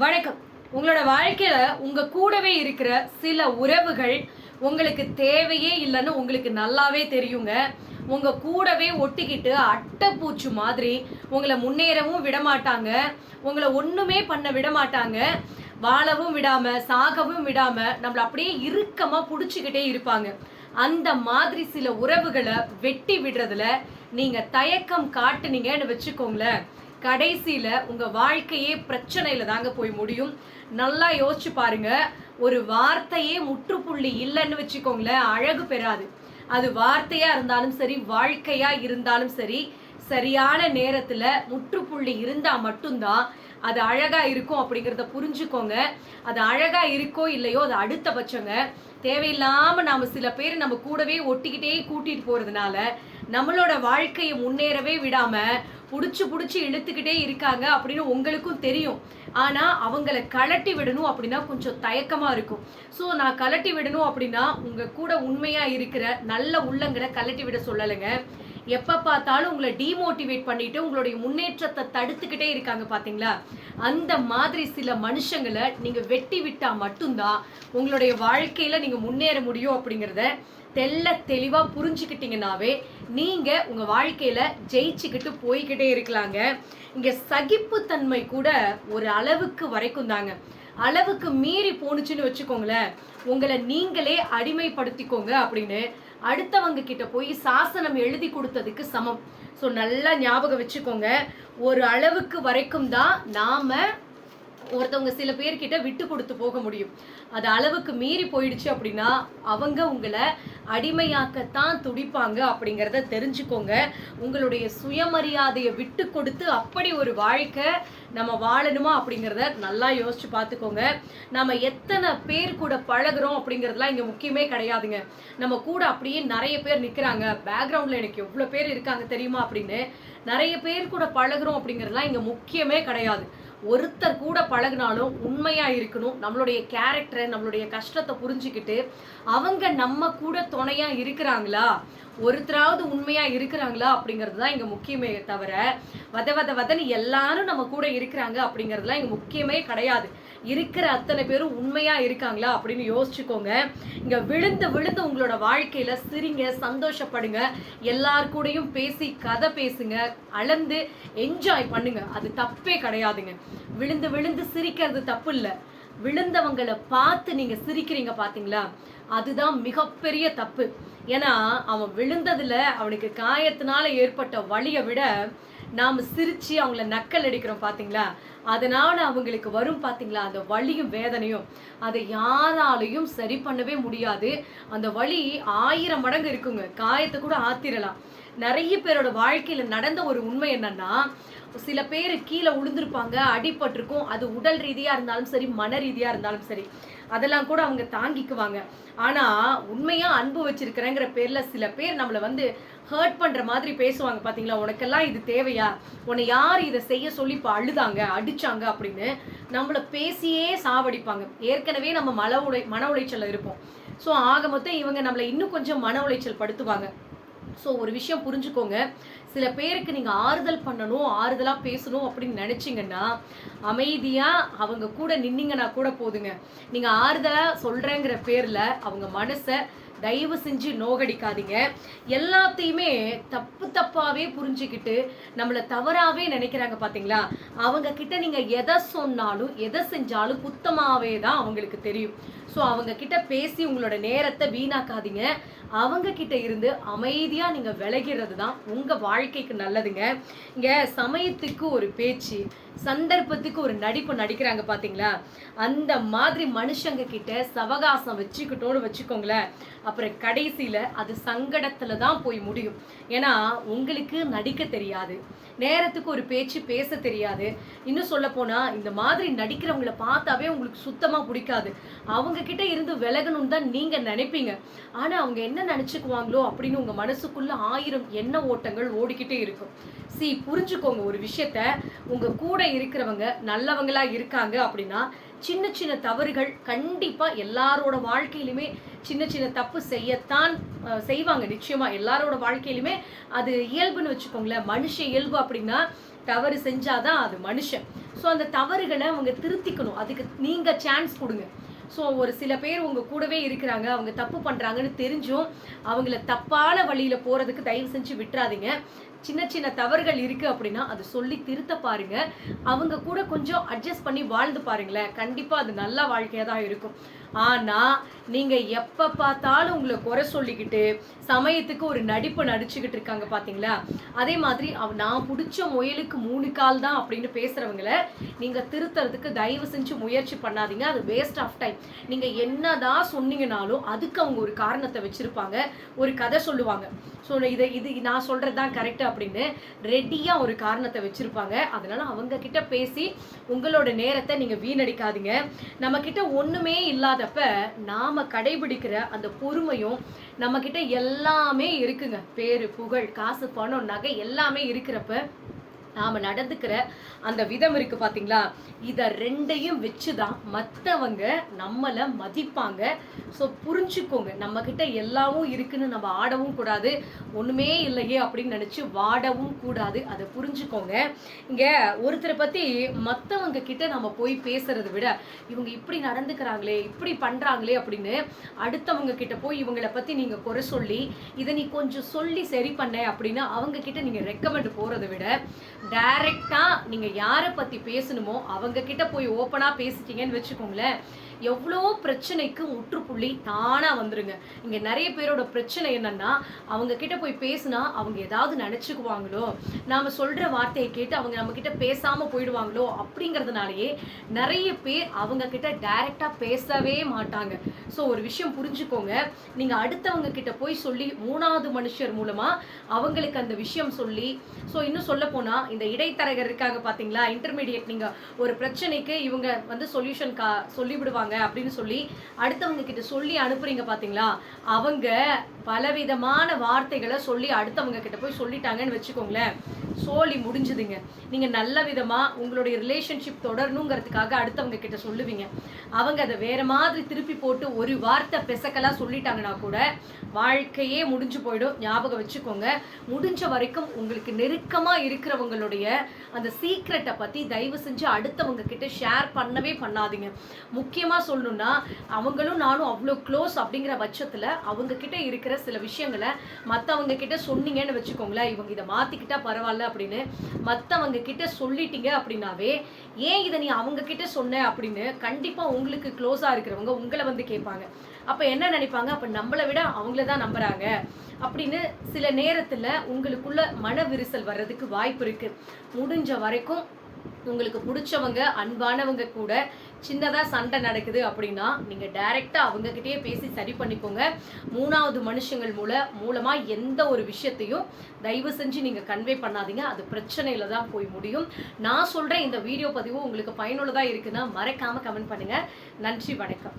வணக்கம். உங்களோட வாழ்க்கையில் உங்கள் கூடவே இருக்கிற சில உறவுகள் உங்களுக்கு தேவையே இல்லைன்னு உங்களுக்கு நல்லாவே தெரியுங்க. உங்கள் கூடவே ஒட்டிக்கிட்டு அட்டைப்பூச்சி மாதிரி உங்களை முன்னேறவும் விட மாட்டாங்க உங்களை ஒன்றுமே பண்ண விட மாட்டாங்க வாழவும் விடாமல் சாகவும் விடாமல் நம்மள அப்படியே இறுக்கமாக பிடிச்சிக்கிட்டே இருப்பாங்க. அந்த மாதிரி சில உறவுகளை வெட்டி விடுறதுல நீங்கள் தயக்கம் காட்டுனீங்கன்னு வச்சுக்கோங்களேன். கடைசியில் உங்கள் வாழ்க்கையே பிரச்சனையில் தாங்க போய் முடியும். நல்லா யோசிச்சு பாருங்க. ஒரு வார்த்தையே முற்றுப்புள்ளி இல்லைன்னு வச்சுக்கோங்களேன் அழகு பெறாது. அது வார்த்தையாக இருந்தாலும் சரி வாழ்க்கையாக இருந்தாலும் சரி சரியான நேரத்தில் முற்றுப்புள்ளி இருந்தால் மட்டும்தான் அது அழகாக இருக்கும் அப்படிங்கிறத புரிஞ்சுக்கோங்க. அது அழகாக இருக்கோ இல்லையோ அது அடுத்த பட்சங்க. தேவையில்லாமல் நாம் சில பேர் நம்ம கூடவே ஒட்டிக்கிட்டே கூட்டிகிட்டு போகிறதுனால நம்மளோட வாழ்க்கையை முன்னேறவே விடாமல் பிடிச்சி பிடிச்சி இழுத்துக்கிட்டே இருக்காங்க அப்படின்னு உங்களுக்கும் தெரியும். ஆனால் அவங்கள கலட்டி விடணும் அப்படின்னா கொஞ்சம் தயக்கமாக இருக்கும். ஸோ நான் கலட்டி விடணும் அப்படின்னா உங்கள் கூட உண்மையாக இருக்கிற நல்ல உள்ளங்களை கலட்டி விட சொல்லலைங்க. எப்போ பார்த்தாலும் உங்களை டீமோட்டிவேட் பண்ணிட்டு உங்களுடைய முன்னேற்றத்தை தடுத்துக்கிட்டே இருக்காங்க பார்த்தீங்களா அந்த மாதிரி சில மனுஷங்களை நீங்கள் வெட்டி விட்டால் மட்டும்தான் உங்களுடைய வாழ்க்கையில் நீங்கள் முன்னேற முடியும் அப்படிங்கிறத தெள்ள தெளிவாக புரிஞ்சுக்கிட்டீங்கன்னாவே நீங்கள் உங்கள் வாழ்க்கையில் ஜெயிச்சுக்கிட்டு போய்கிட்டே இருக்கலாங்க. இங்கே சகிப்புத்தன்மை கூட ஒரு அளவுக்கு வரைக்கும் தாங்க. அளவுக்கு மீறி போணுச்சுன்னு வச்சுக்கோங்களேன். உங்களை நீங்களே அடிமைப்படுத்திக்கோங்க அப்படின்னு அடுத்தவங்க கிட்ட போய் சாசனம் எழுதி கொடுத்ததுக்கு சமம். ஸோ நல்லா ஞாபகம் வச்சுக்கோங்க. ஒரு அளவுக்கு வரைக்கும் தான் நாம ஒருத்தவங்க சில பேர்கிட்ட விட்டு கொடுத்து போக முடியும். அது அளவுக்கு மீறி போயிடுச்சு அப்படின்னா அவங்க உங்களை அடிமையாக்கத்தான் துடிப்பாங்க அப்படிங்கிறத தெரிஞ்சுக்கோங்க. உங்களுடைய சுயமரியாதையை விட்டு கொடுத்து அப்படி ஒரு வாழ்க்கை நம்ம வாழணுமா அப்படிங்கிறத நல்லா யோசிச்சு பார்த்துக்கோங்க. நம்ம எத்தனை பேர் கூட பழகுறோம் அப்படிங்கிறதுலாம் இங்கே முக்கியமே கிடையாதுங்க. நம்ம கூட அப்படியே நிறைய பேர் நிற்கிறாங்க பேக்ரவுண்டில் எனக்கு எவ்வளோ பேர் இருக்காங்க தெரியுமா அப்படின்னு. நிறைய பேர் கூட பழகுறோம் அப்படிங்கிறதுலாம் இங்கே முக்கியமே கிடையாது. ஒருத்தர் கூட பழகினாலும் உண்மையாக இருக்கணும். நம்மளுடைய கேரக்டரை நம்மளுடைய கஷ்டத்தை புரிஞ்சுக்கிட்டு அவங்க நம்ம கூட துணையாக இருக்கிறாங்களா? ஒருத்தராவது உண்மையாக இருக்கிறாங்களா அப்படிங்கிறது தான் இங்கே முக்கியமே தவிர வத வத வதன்னு எல்லாரும் நம்ம கூட இருக்கிறாங்க அப்படிங்கிறதுலாம் இங்கே முக்கியமே கிடையாது. இருக்கிற அத்தனை பேரும் உண்மையா இருக்காங்களா அப்படின்னு யோசிச்சுக்கோங்க. இங்க விழுந்து விழுந்து உங்களோட வாழ்க்கையில சிரிங்க சந்தோஷப்படுங்க. எல்லார் கூடயும் பேசி கதை பேசுங்க. அளந்து என்ஜாய் பண்ணுங்க. அது தப்பே கிடையாதுங்க. விழுந்து விழுந்து சிரிக்கிறது தப்பு இல்லை விழுந்தவங்களை பார்த்து நீங்க சிரிக்கிறீங்க பாத்தீங்களா? அதுதான் மிகப்பெரிய தப்பு. ஏன்னா அவன் விழுந்ததுல அவனுக்கு காயத்தினால ஏற்பட்ட வழியை விட நாம் சிரித்து அவங்கள நக்கல் அடிக்கிறோம் பார்த்தீங்களா அதனால் அவங்களுக்கு வரும் பார்த்தீங்களா அந்த வலியும் வேதனையும். அதை யாராலையும் சரி பண்ணவே முடியாது. அந்த வழி ஆயிரம் மடங்கு இருக்குங்க. காயத்தை கூட ஆத்திரலாம். நிறைய பேரோட வாழ்க்கையில் நடந்த ஒரு உண்மை என்னன்னா சில பேர் கீழே உளுந்திருப்பாங்க அடிபட்டிருக்கும். அது உடல் ரீதியாக இருந்தாலும் சரி மன ரீதியாக இருந்தாலும் சரி. அதெல்லாம் கூட அவங்க தாங்கிக்குவாங்க. ஆனா உண்மையா அன்பு வச்சிருக்கிறேங்கிற பேர்ல சில பேர் நம்மளை வந்து ஹர்ட் பண்ற மாதிரி பேசுவாங்க பாத்தீங்களா? உனக்கெல்லாம் இது தேவையா? உன்னை யார் இதை செய்ய சொல்லி இப்போ அழுதாங்க அடிச்சாங்க? அப்படின்னு நம்மளை பேசியே சாவடிப்பாங்க. ஏற்கனவே நம்ம மன உளை மன உளைச்சலில் இருப்போம். ஸோ ஆக மொத்தம் இவங்க நம்மளை இன்னும் கொஞ்சம் மன உளைச்சல் படுத்துவாங்க. ஸோ ஒரு விஷயம் புரிஞ்சுக்கோங்க. சில பேருக்கு நீங்கள் ஆறுதல் பண்ணணும் ஆறுதலாக பேசணும் அப்படின்னு நினச்சிங்கன்னா அமைதியாக அவங்க கூட நின்னீங்கன்னா கூட போதுங்க. நீங்கள் ஆறுதலாக சொல்கிறேங்கிற பேரில் அவங்க மனசை தயவு செஞ்சு நோகடிக்காதீங்க. எல்லாத்தையுமே தப்பு தப்பாவே புரிஞ்சுக்கிட்டு நம்மளை தவறாவே நினைக்கிறாங்க பாத்தீங்களா? அவங்க கிட்ட நீங்க எதை சொன்னாலும் எதை செஞ்சாலும் குத்தமாவே தான் அவங்களுக்கு தெரியும். ஸோ அவங்க கிட்ட பேசி உங்களோட நேரத்தை வீணாக்காதீங்க. அவங்க கிட்ட இருந்து அமைதியா நீங்க விலகிறது தான் உங்க வாழ்க்கைக்கு நல்லதுங்க. இங்க சமயத்துக்கு ஒரு பேச்சு சந்தர்ப்பத்துக்கு ஒரு நடிப்பு நடிக்கிறாங்க பாத்தீங்களா? அந்த மாதிரி மனுஷங்க கிட்ட சவகாசம் வச்சுக்கிட்டோன்னு வச்சுக்கோங்களேன். அப்புறம் கடைசியில அது சங்கடத்துல தான் போய் முடியும். ஏன்னா உங்களுக்கு நடிக்க தெரியாது. நேரத்துக்கு ஒரு பேச்சு பேச தெரியாது. இன்னும் சொல்ல போனால் இந்த மாதிரி நடிக்கிறவங்கள பார்த்தாவே உங்களுக்கு சுத்தமாக பிடிக்காது. அவங்க கிட்ட இருந்து விலகணும்னு தான் நீங்கள் நினைப்பீங்க. ஆனால் அவங்க என்ன நினச்சிக்குவாங்களோ அப்படின்னு உங்கள் மனசுக்குள்ள ஆயிரம் எண்ண ஓட்டங்கள் ஓடிக்கிட்டே இருக்கும். சி புரிஞ்சுக்கோங்க ஒரு விஷயத்த. உங்கள் கூட இருக்கிறவங்க நல்லவங்களா இருக்காங்க அப்படின்னா சின்ன சின்ன தவறுகள் கண்டிப்பாக எல்லாரோட வாழ்க்கையிலுமே சின்ன சின்ன தப்பு செய்யத்தான் செய்வாங்க. நிச்சயமாக எல்லாரோட வாழ்க்கையிலுமே அது இயல்புன்னு வச்சுக்கோங்களேன். மனுஷ இயல்பு அப்படின்னா தவறு செஞ்சாதான் அது மனுஷன். ஸோ அந்த தவறுகளை அவங்க திருத்திக்கணும். அதுக்கு நீங்கள் சான்ஸ் கொடுங்க. ஸோ ஒரு சில பேர் உங்கள் கூடவே இருக்கிறாங்க. அவங்க தப்பு பண்ணுறாங்கன்னு தெரிஞ்சும் அவங்கள தப்பான வழியில் போகிறதுக்கு தயவு செஞ்சு விட்டுறாதீங்க. சின்ன சின்ன தவறுகள் இருக்கு அப்படின்னா அதை சொல்லி திருத்த பாருங்க. அவங்க கூட கொஞ்சம் அட்ஜஸ்ட் பண்ணி வாழ்ந்து பாருங்களேன். கண்டிப்பா அது நல்ல வாழ்க்கையா தான் இருக்கும். ஆனால் நீங்கள் எப்போ பார்த்தாலும் உங்களை குறை சொல்லிக்கிட்டு சமயத்துக்கு ஒரு நடிப்பு நடிச்சுக்கிட்டு இருக்காங்க பார்த்தீங்களா அதே மாதிரி அவ நான் பிடிச்ச முயலுக்கு மூணு கால் தான் அப்படின்னு பேசுகிறவங்கள நீங்கள் திருத்துறதுக்கு தயவு செஞ்சு முயற்சி பண்ணாதீங்க. அது வேஸ்ட் ஆஃப் டைம் நீங்க என்னதான் சொன்னீங்கனாலும் அதுக்கு அவங்க ஒரு காரணத்தை வச்சுருப்பாங்க. ஒரு கதை சொல்லுவாங்க. ஸோ இதை இது நான் சொல்கிறது தான் கரெக்டு அப்படின்னு ரெடியாக ஒரு காரணத்தை வச்சுருப்பாங்க. அதனால் அவங்கக்கிட்ட பேசி உங்களோட நேரத்தை நீங்கள் வீணடிக்காதீங்க. நம்மக்கிட்ட ஒன்றுமே இல்லாத இல்லாதப்ப நாம கடைபிடிக்கிற அந்த பொறுமையும் நம்ம கிட்ட எல்லாமே இருக்குங்க. பேரு புகழ் காசு பணம் நகை எல்லாமே இருக்கிறப்ப நாம் நடந்துக்கிற அந்த விதம் இருக்கு பார்த்தீங்களா இதை ரெண்டையும் வச்சுதான் மற்றவங்க நம்மளை மதிப்பாங்க. ஸோ புரிஞ்சுக்கோங்க. நம்ம கிட்ட எல்லாமும் இருக்குன்னு நம்ம ஆடவும் கூடாது. ஒன்றுமே இல்லையே அப்படின்னு நினச்சி வாடவும் கூடாது. அதை புரிஞ்சுக்கோங்க. இங்கே ஒருத்தரை பற்றி மற்றவங்க கிட்ட நம்ம போய் பேசுறத விட இவங்க இப்படி நடந்துக்கிறாங்களே இப்படி பண்ணுறாங்களே அப்படின்னு அடுத்தவங்க கிட்ட போய் இவங்கள பற்றி நீங்கள் குறை சொல்லி இதை நீ கொஞ்சம் சொல்லி சரி பண்ண அப்படின்னு அவங்க கிட்ட நீங்கள் ரெக்கமெண்ட் போகிறத விட டைரெக்டாக நீங்கள் யாரை பற்றி பேசணுமோ அவங்க கிட்ட போய் ஓப்பனாக பேசிட்டீங்கன்னு வச்சுக்கோங்களேன். எவ்வளோ பிரச்சனைக்கு முற்றுப்புள்ளி தானாக வந்துருங்க. இங்கே நிறைய பேரோட பிரச்சனை என்னன்னா அவங்க கிட்ட போய் பேசினா அவங்க ஏதாவது நினச்சிக்குவாங்களோ நாம் சொல்கிற வார்த்தையை கேட்டு அவங்க நம்மக்கிட்ட பேசாமல் போயிடுவாங்களோ அப்படிங்கிறதுனாலேயே நிறைய பேர் அவங்க கிட்ட டைரெக்டாக பேசவே மாட்டாங்க. ஸோ ஒரு விஷயம் புரிஞ்சுக்கோங்க. நீங்கள் அடுத்தவங்க கிட்ட போய் சொல்லி மூணாவது மனுஷர் மூலமாக அவங்களுக்கு அந்த விஷயம் சொல்லி ஸோ இன்னும் சொல்ல போனால் இந்த இடைத்தரகர் இருக்காங்க பார்த்தீங்களா இன்டர்மீடியட் நீங்கள் ஒரு பிரச்சனைக்கு இவங்க வந்து சொல்யூஷன் கா சொல்லிவிடுவாங்க. விடுவாங்க அப்படின்னு சொல்லி அடுத்தவங்க கிட்ட சொல்லி அனுப்புறீங்க பாத்தீங்களா? அவங்க பலவிதமான வார்த்தைகளை சொல்லி அடுத்தவங்க கிட்ட போய் சொல்லிட்டாங்கன்னு வச்சுக்கோங்களேன். சோலி முடிஞ்சுதுங்க. நீங்கள் நல்ல விதமாக உங்களுடைய ரிலேஷன்ஷிப் தொடரணுங்கிறதுக்காக அடுத்தவங்க கிட்ட சொல்லுவீங்க. அவங்க அதை வேறு மாதிரி திருப்பி போட்டு ஒரு வார்த்தை பெசக்கலாக சொல்லிட்டாங்கன்னா கூட வாழ்க்கையே முடிஞ்சு போயிடும். ஞாபகம் வச்சுக்கோங்க. முடிஞ்ச வரைக்கும் உங்களுக்கு நெருக்கமாக இருக்கிறவங்களுடைய அந்த சீக்ரெட்டை பற்றி தயவு செஞ்சு அடுத்தவங்க கிட்ட ஷேர் பண்ணவே பண்ணாதீங்க. முக்கியமாக சொல்லணும்னா அவங்களும் நானும் அவ்வளோ க்ளோஸ் அப்படிங்கிற பட்சத்தில் அவங்க கிட்ட இருக்கிற சில விஷயங்களை மற்றவங்க கிட்ட சொன்னீங்கன்னு வச்சுக்கோங்களேன். இவங்க இதை மாற்றிக்கிட்டால் பரவாயில்ல. அப்படின்னு மத்தவங்க கிட்ட சொல்லிட்டீங்க அப்படின்னாவே ஏன் இதை நீ அவங்க கிட்ட சொன்ன? அப்படின்னு கண்டிப்பா உங்களுக்கு க்ளோஸாக இருக்கிறவங்க உங்களை வந்து கேட்பாங்க. அப்ப என்ன நினைப்பாங்க? அப்ப நம்மளை விட அவங்கள தான் நம்புறாங்க. அப்படின்னு சில நேரத்துல உங்களுக்குள்ள மன விரிசல் வர்றதுக்கு வாய்ப்பு இருக்கு. முடிஞ்ச வரைக்கும் உங்களுக்கு பிடிச்சவங்க அன்பானவங்க கூட சின்னதாக சண்டை நடக்குது அப்படின்னா நீங்கள் டைரெக்டாக அவங்கக்கிட்டே பேசி சரி பண்ணிக்கோங்க. மூணாவது மனுஷங்கள் மூல மூலமாக எந்த ஒரு விஷயத்தையும் தயவு செஞ்சு நீங்கள் கன்வே பண்ணாதீங்க. அது பிரச்சனையில தான் போய் முடியும். நான் சொல்கிற இந்த வீடியோ பதிவு உங்களுக்கு பயனுள்ளதாக இருக்குன்னா மறக்காமல் கமெண்ட் பண்ணுங்க. நன்றி வணக்கம்.